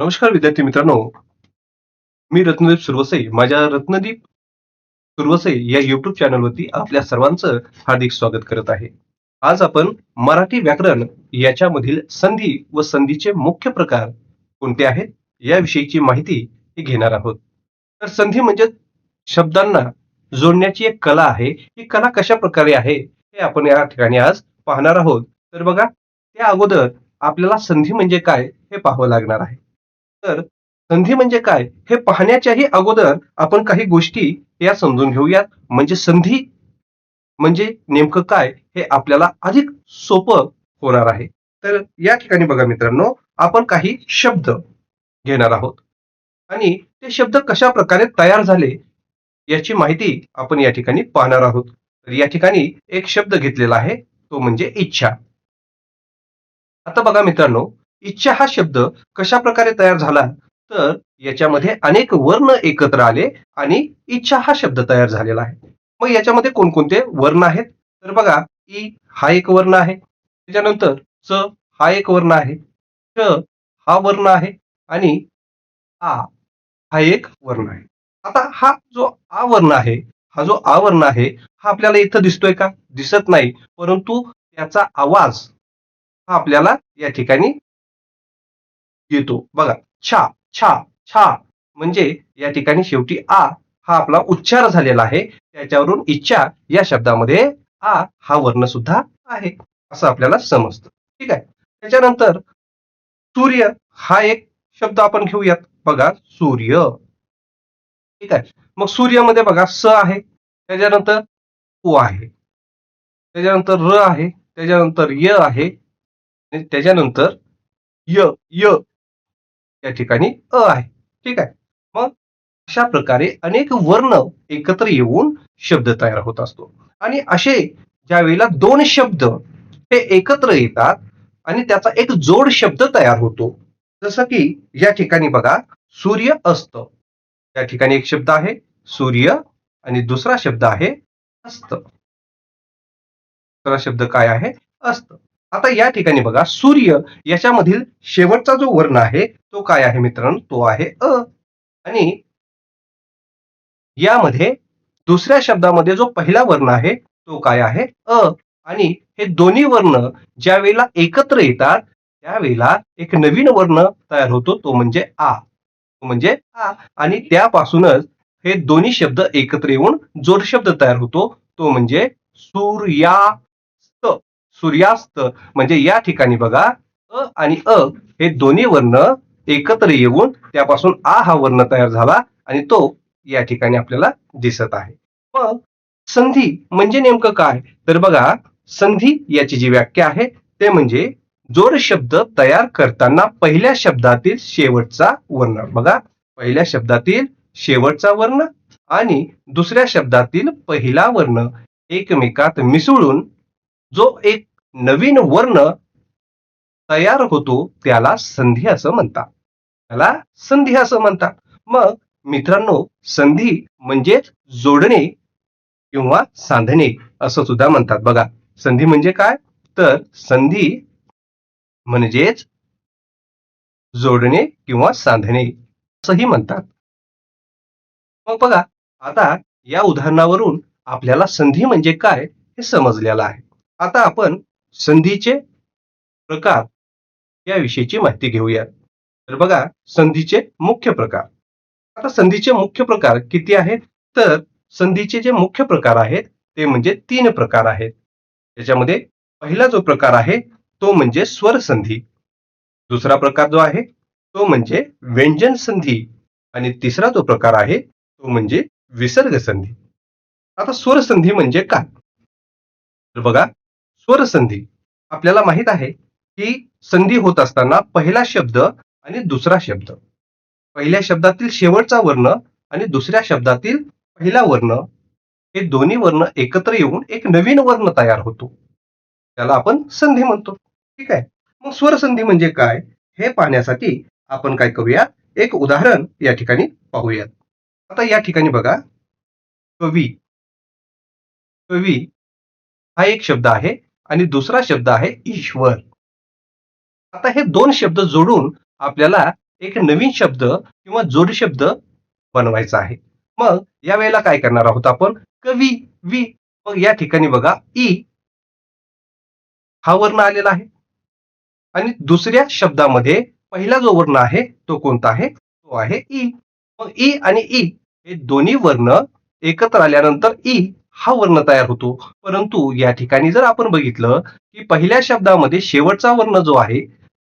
नमस्कार विद्यार्थी मित्रांनो. मी रत्नदीप सुरवसे माझ्या रत्नदीप सुरवसे या युट्यूब चॅनलवरती आपल्या सर्वांचं हार्दिक स्वागत करत आहे. आज आपण मराठी व्याकरण याच्यामधील संधी व संधीचे मुख्य प्रकार कोणते आहेत याविषयीची माहिती ही घेणार आहोत. तर संधी म्हणजे शब्दांना जोडण्याची एक कला आहे. ही कला कशा प्रकारे आहे हे आपण या ठिकाणी आज पाहणार आहोत. तर बघा त्या अगोदर आपल्याला संधी म्हणजे काय हे पाहावं लागणार आहे. तर संधी म्हणजे काय? हे पाहण्याच्याही अगोदर आपण काही गोष्टी या समजून घेऊयात. म्हणजे संधी म्हणजे नेमकं काय? हे आपल्याला अधिक सोपं होणार आहे. तर या ठिकाणी बघा मित्रांनो आपण काही शब्द घेणार आहोत. आणि ते शब्द कशा प्रकारे तयार झाले याची माहिती आपण या ठिकाणी पाहणार आहोत. तर या ठिकाणी एक शब्द घेतलेला आहे तो म्हणजे इच्छा. आता बघा मित्रांनो इच्छा हा शब्द कशा प्रकारे तयार झाला? तर याच्यामध्ये अनेक वर्ण एकत्र आले आणि इच्छा हा शब्द तयार झालेला आहे. मग याच्यामध्ये कोणकोणते वर्ण आहेत? तर बघा ई हा एक वर्ण आहे. त्याच्यानंतर च हा एक वर्ण आहे. च हा वर्ण आहे आणि आ हा एक वर्ण आहे. आता हा जो आ वर्ण आहे हा जो आ वर्ण आहे हा आपल्याला इथं दिसतोय का? दिसत नाही परंतु त्याचा आवाज हा आपल्याला या ठिकाणी येतो. बघा छा छा छा. म्हणजे या ठिकाणी शेवटी आ हा आपला उच्चार झालेला आहे. त्याच्यावरून इच्छा या शब्दामध्ये आ हा वर्ण सुद्धा आहे. असं आपल्याला समजतं. ठीक आहे? त्याच्यानंतर सूर्य हा एक शब्द आपण घेऊयात. बघा सूर्य. ठीक आहे? मग सूर्यमध्ये बघा स आहे. त्याच्यानंतर उ आहे. त्याच्यानंतर र आहे. त्याच्यानंतर य आहे. त्याच्यानंतर य य. या ठिकाणी अ आहे. ठीक आहे. मग अशा प्रकारे अनेक वर्ण एकत्र येऊन शब्द तयार होत असतो. आणि असे ज्या वेळेला दोन शब्द हे एकत्र येतात आणि त्याचा एक जोड शब्द तयार होतो. जसं की या ठिकाणी बघा सूर्य अस्त. या ठिकाणी एक शब्द आहे सूर्य. आणि दुसरा शब्द आहे अस्त. दुसरा शब्द काय आहे? अस्त. आता या ठिकाणी बघा सूर्य याच्यामधील शेवटचा जो वर्ण आहे तो काय आहे मित्रांनो? तो आहे अ. आणि यामध्ये दुसऱ्या शब्दामध्ये जो पहिला वर्ण आहे तो काय आहे? अ. आणि हे दोन्ही वर्ण ज्या वेळेला एकत्र येतात त्यावेळेला एक नवीन वर्ण तयार होतो तो म्हणजे आ. तो म्हणजे आ. आणि त्यापासूनच हे दोन्ही शब्द एकत्र येऊन जोड शब्द तयार होतो तो म्हणजे सूर्या. सूर्यास्त म्हणजे या ठिकाणी बघा अ आणि अ हे दोन्ही वर्ण एकत्र येऊन त्यापासून आ हा वर्ण तयार झाला आणि तो या ठिकाणी आपल्याला दिसत आहे. मग संधी म्हणजे नेमकं काय? तर बघा संधी याची जी व्याख्या आहे ते म्हणजे जोड शब्द तयार करताना पहिल्या शब्दातील शेवटचा वर्ण. बघा पहिल्या शब्दातील शेवटचा वर्ण आणि दुसऱ्या शब्दातील पहिला वर्ण एकमेकात मिसळून जो एक नवीन वर्ण तयार होतो त्याला संधी असं म्हणतात. त्याला संधी असं म्हणतात. मग मित्रांनो संधी म्हणजेच जोडणे किंवा सांधणे असं सुद्धा म्हणतात. बघा संधी म्हणजे काय? तर संधी म्हणजेच जोडणे किंवा सांधणे असंही म्हणतात. मग बघा आता या उदाहरणावरून आपल्याला संधी म्हणजे काय हे समजलेलं आहे. आता आपण संधीचे प्रकार याविषयीची माहिती घेऊया. तर बघा संधीचे मुख्य प्रकार. आता संधीचे मुख्य प्रकार किती आहेत? तर संधीचे जे मुख्य प्रकार आहेत ते म्हणजे तीन प्रकार आहेत. त्याच्यामध्ये पहिला जो प्रकार आहे तो म्हणजे स्वर संधी दुसरा प्रकार जो आहे तो म्हणजे व्यंजन संधी आणि तिसरा जो प्रकार आहे तो म्हणजे विसर्ग संधी आता स्वर संधी म्हणजे काय? तर बघा स्वर संधी आपल्याला माहीत आहे की संधी होत असताना पहिला शब्द आणि दुसरा शब्द. पहिल्या शब्दातील शेवटचा वर्ण आणि दुसऱ्या शब्दातील पहिला वर्ण. हे दोन्ही वर्ण एकत्र येऊन एक नवीन वर्ण तयार होतो. त्याला आपण संधी म्हणतो. ठीक आहे? मग स्वर संधी म्हणजे काय? हे पाहण्यासाठी आपण काय करूया? एक उदाहरण या ठिकाणी पाहूयात. आता या ठिकाणी बघा. कवी. कवी हा एक शब्द आहे. आणि दुसरा शब्द आहे ईश्वर. आता हे दोन शब्द जोडून आपल्याला एक नवीन शब्द किंवा जोडी शब्द बनवायचा आहे. मग या वेळेला काय करणार आहोत आपण? कवी वी मग या ठिकाणी बघा ई हा वर्ण आलेला आहे. आणि दुसऱ्या शब्दामध्ये पहिला जो वर्ण आहे तो कोणता आहे? तो आहे ई मग ई आणि ई हे दोन्ही वर्ण एकत्र आल्यानंतर ई हा वर्ण तयार होतो. परंतु या ठिकाणी जर आपण बघितलं की पहिल्या शब्दामध्ये शेवटचा वर्ण जो आहे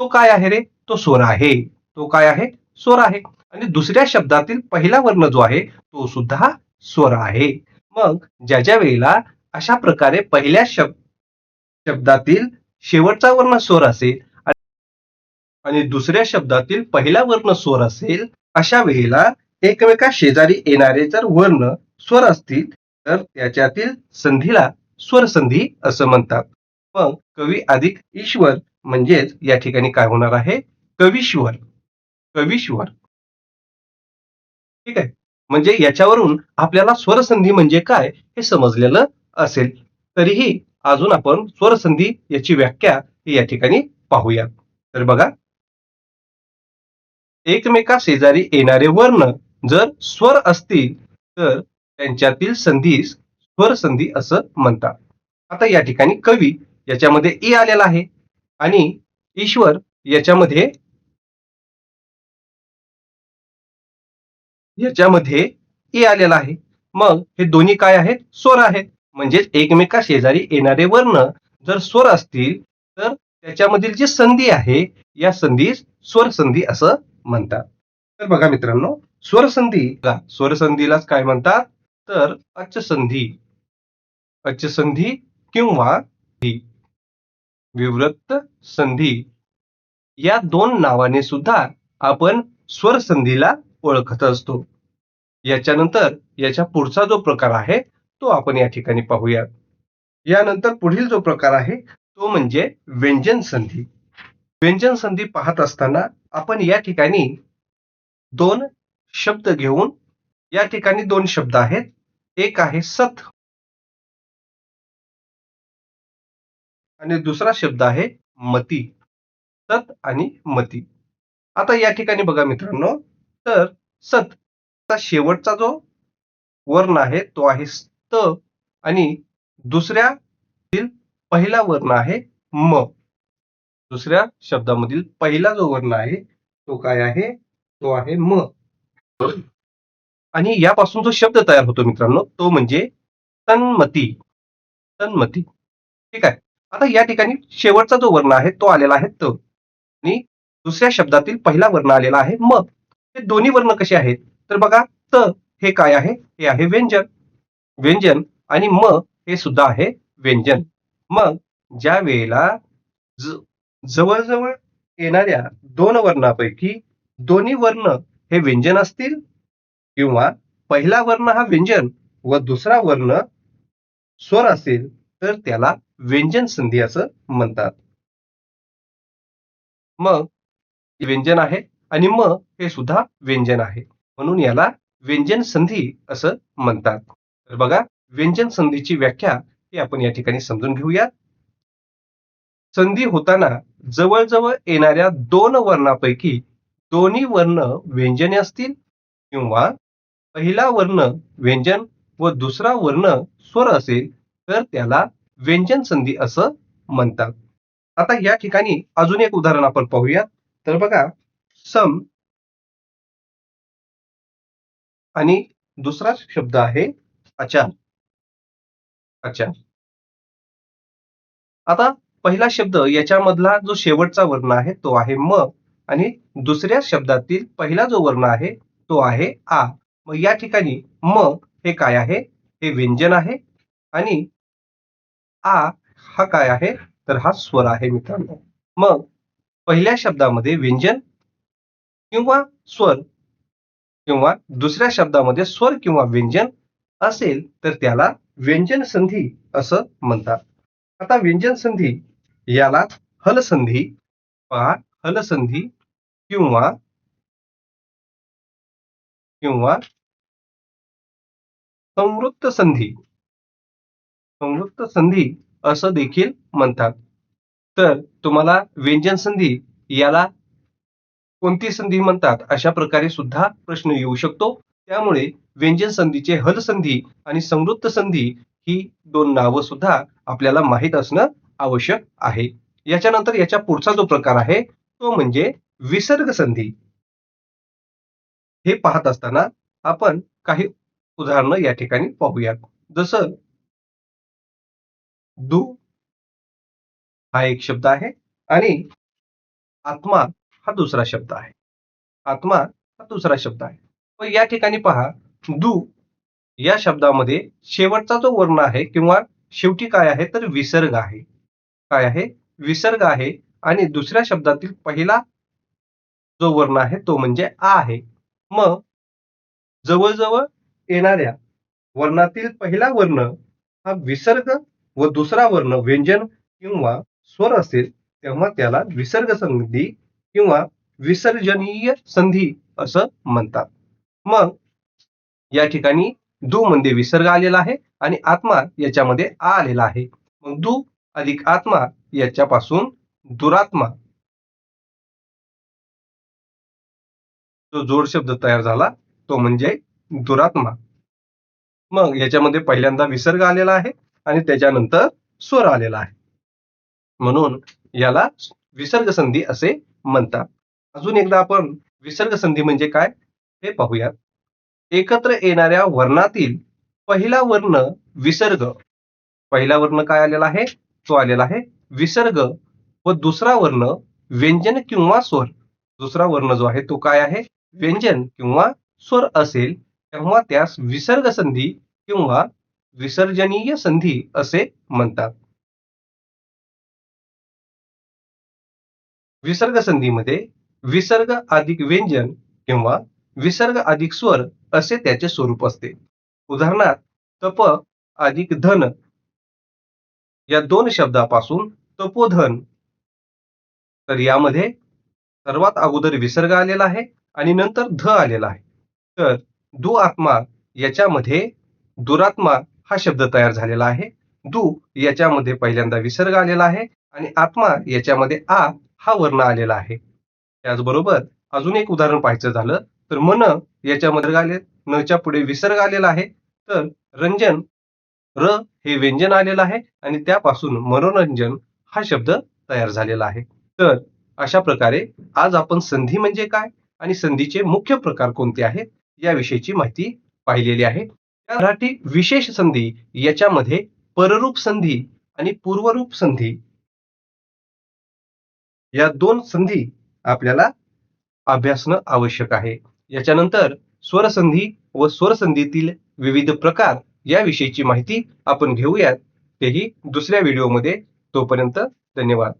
तो काय आहे रे? तो स्वर आहे. तो काय आहे? स्वर आहे. आणि दुसऱ्या शब्दातील पहिला वर्ण जो आहे तो सुद्धा स्वर आहे. मग ज्या ज्या वेळेला अशा प्रकारे पहिल्या शब्द शब्दातील शेवटचा वर्ण स्वर असेल आणि दुसऱ्या शब्दातील पहिला वर्ण स्वर असेल अशा वेळेला एकमेका शेजारी येणारे जर वर्ण स्वर असतील तर त्याच्यातील संधीला स्वरसंधी असं म्हणतात. मग कवी अधिक ईश्वर म्हणजेच या ठिकाणी काय होणार आहे? कवीश्वर. कवीश्वर. ठीक आहे? म्हणजे याच्यावरून आपल्याला स्वरसंधी म्हणजे काय हे समजलेलं असेल. तरीही अजून आपण स्वरसंधी याची व्याख्या ही या ठिकाणी पाहूया. तर बघा. एकमेका शेजारी येणारे वर्ण जर स्वर असतील तर त्यांच्यातील संधीस स्वर संधी असं म्हणतात. आता या ठिकाणी कवी याच्यामध्ये ए आलेला आहे आणि ईश्वर याच्यामध्ये याच्यामध्ये ए आलेला आहे. मग हे दोन्ही काय आहेत? स्वर आहेत. म्हणजेच एकमेका शेजारी येणारे वर्ण जर स्वर असतील तर त्याच्यामधील जी संधी आहे या संधीस स्वर संधी असं म्हणतात. तर बघा मित्रांनो स्वरसंधी स्वर स्वरसंधीलाच काय म्हणतात? तर अचसंधी अचसंधी किंवा विवृत्त संधी. या दोन नावाने सुद्धा आपण स्वरसंधीला ओळखत असतो. याच्यानंतर याच्या पुढचा जो प्रकार आहे तो आपण या ठिकाणी पाहूयात. यानंतर पुढील जो प्रकार आहे तो म्हणजे व्यंजन संधी. व्यंजन संधी पाहत असताना आपण या ठिकाणी दोन शब्द घेऊन या ठिकाणी दोन शब्द आहेत. एक आहे सत आणि दुसरा शब्द आहे मती. सत आणि मती. आता या ठिकाणी बघा मित्रांनो. तर सत चा शेवटचा जो वर्ण आहे तो आहे स्त आणि दुसऱ्या पहिला वर्ण आहे म. दुसऱ्या शब्दामधील पहिला जो वर्ण आहे तो काय आहे? तो आहे म. आणि यापासून जो शब्द तयार होतो मित्रांनो तो म्हणजे तन्मती. तन्मती. ठीक आहे? आता या ठिकाणी शेवटचा जो वर्ण आहे तो आलेला आहे त. आणि दुसऱ्या शब्दातील पहिला वर्ण आलेला आहे म. हे दोन्ही वर्ण कसे आहेत? तर बघा त हे काय आहे? हे आहे व्यंजन. व्यंजन आणि म हे सुद्धा आहे व्यंजन. मग ज्या वेळेला जवळजवळ येणाऱ्या दोन वर्णापैकी दोन्ही वर्ण हे व्यंजन असतील किंवा पहिला वर्ण हा व्यंजन व दुसरा वर्ण स्वर असेल तर त्याला व्यंजन संधी असं म्हणतात. मग व्यंजन आहे आणि म हे सुद्धा व्यंजन आहे. म्हणून याला व्यंजन संधी असं म्हणतात. तर बघा व्यंजन संधीची व्याख्या ही आपण या ठिकाणी समजून घेऊया संधी होताना जवळजवळ येणाऱ्या दोन वर्णापैकी दोन्ही वर्ण व्यंजने असतील किंवा पहिला वर्ण व्यंजन व दुसरा वर्ण स्वर असेल तर त्याला व्यंजन संधी असं म्हणतात. आता या ठिकाणी अजून एक उदाहरण आपण पाहूया तर बघा सम आणि दुसरा शब्द आहे अचार अचार आता पहिला शब्द याच्यामधला जो शेवटचा वर्ण आहे तो आहे म आणि दुसऱ्या शब्दातील पहिला जो वर्ण आहे तो आहे आ. मग या ठिकाणी म हे काय आहे? हे व्यंजन आहे आणि आ हा काय आहे? तर हा स्वर आहे मित्रांनो. मग पहिल्या शब्दामध्ये व्यंजन किंवा स्वर किंवा दुसऱ्या शब्दामध्ये स्वर किंवा व्यंजन असेल तर त्याला व्यंजन संधी असं म्हणतात. आता व्यंजन संधी याला हलसंधी पहा हलसंधी किंवा किंवा संवृत्त संधी. संवृत्त संधी असं देखील म्हणतात. तर तुम्हाला व्यंजन संधी याला कोणती संधी म्हणतात? अशा प्रकारे सुद्धा प्रश्न येऊ शकतो. त्यामुळे व्यंजन संधीचे हल संधी आणि समृद्ध संधी ही दोन नावं सुद्धा आपल्याला माहीत असणं आवश्यक आहे. याच्यानंतर याच्या पुढचा जो प्रकार आहे तो म्हणजे विसर्ग संधी. हे पाहत असताना आपण काही उदाहरणं या ठिकाणी पाहूयात. जसं दु हा एक शब्द आहे आणि आत्मा हा दुसरा शब्द आहे. आत्मा हा दुसरा शब्द आहे. व या ठिकाणी पहा दु या शब्दामध्ये शेवटचा जो वर्ण आहे किंवा शेवटी काय आहे तर विसर्ग आहे. काय आहे? विसर्ग आहे आणि दुसऱ्या शब्दातील पहिला जो वर्ण आहे तो म्हणजे आ आहे. मग जवळजवळ येणाऱ्या वर्णातील पहिला वर्ण हा विसर्ग व दुसरा वर्ण व्यंजन किंवा स्वर असेल तेव्हा त्याला विसर्ग संधी किंवा विसर्जनीय संधी असं म्हणतात. मग या ठिकाणी दू म्हणजे विसर्ग आलेला आहे आणि आत्मा याच्यामध्ये आ आलेला आहे. मग दू अधिक आत्मा याच्यापासून दुरात्मा जो जोड शब्द तयार झाला तो म्हणजे दुरात्मा. मग याच्यामध्ये पहिल्यांदा विसर्ग आलेला आहे आणि त्याच्यानंतर स्वर आलेला आहे. म्हणून याला विसर्ग संधी असे म्हणतात. अजून एकदा आपण विसर्ग संधी म्हणजे काय हे पाहूयात. एकत्र येणाऱ्या वर्णातील पहिला वर्ण विसर्ग. पहिला वर्ण काय आलेला आहे? तो आलेला आहे विसर्ग व दुसरा वर्ण व्यंजन किंवा स्वर. दुसरा वर्ण जो आहे तो काय आहे? व्यंजन किंवा स्वर असेल तेव्हा त्यास विसर्ग संधी किंवा विसर्जनीय संधी असे म्हणतात. विसर्ग संधीमध्ये विसर्ग अधिक व्यंजन किंवा विसर्ग अधिक स्वर असे त्याचे स्वरूप असते. उदाहरणार्थ तप अधिक धन या दोन शब्दापासून तपोधन. तर यामध्ये सर्वात अगोदर विसर्ग आलेला आहे आणि नंतर ध आलेला आहे. तर दु आत्मा याच्यामध्ये दुरात्मा हा शब्द तयार झालेला आहे. दु याच्यामध्ये पहिल्यांदा विसर्ग आलेला आहे आणि आत्मा याच्यामध्ये आ हा वर्ण आलेला आहे. त्याचबरोबर अजून एक उदाहरण पाहायचं झालं तर मन याच्यामध्ये आले नच्या पुढे विसर्ग आलेला आहे. तर रंजन र हे व्यंजन आलेलं आहे आणि त्यापासून मनोरंजन हा शब्द तयार झालेला आहे. तर अशा प्रकारे आज आपण संधी म्हणजे काय? आणि संधीचे मुख्य प्रकार कोणते आहेत? याविषयीची माहिती पाहिलेली आहे. मराठी विशेष संधी याच्यामध्ये पररूप संधी आणि पूर्वरूप संधी या दोन संधी आपल्याला अभ्यासणं आवश्यक आहे. याच्यानंतर स्वरसंधी व स्वरसंधीतील विविध प्रकार याविषयीची माहिती आपण घेऊयात. तेही दुसऱ्या व्हिडिओमध्ये. तोपर्यंत धन्यवाद.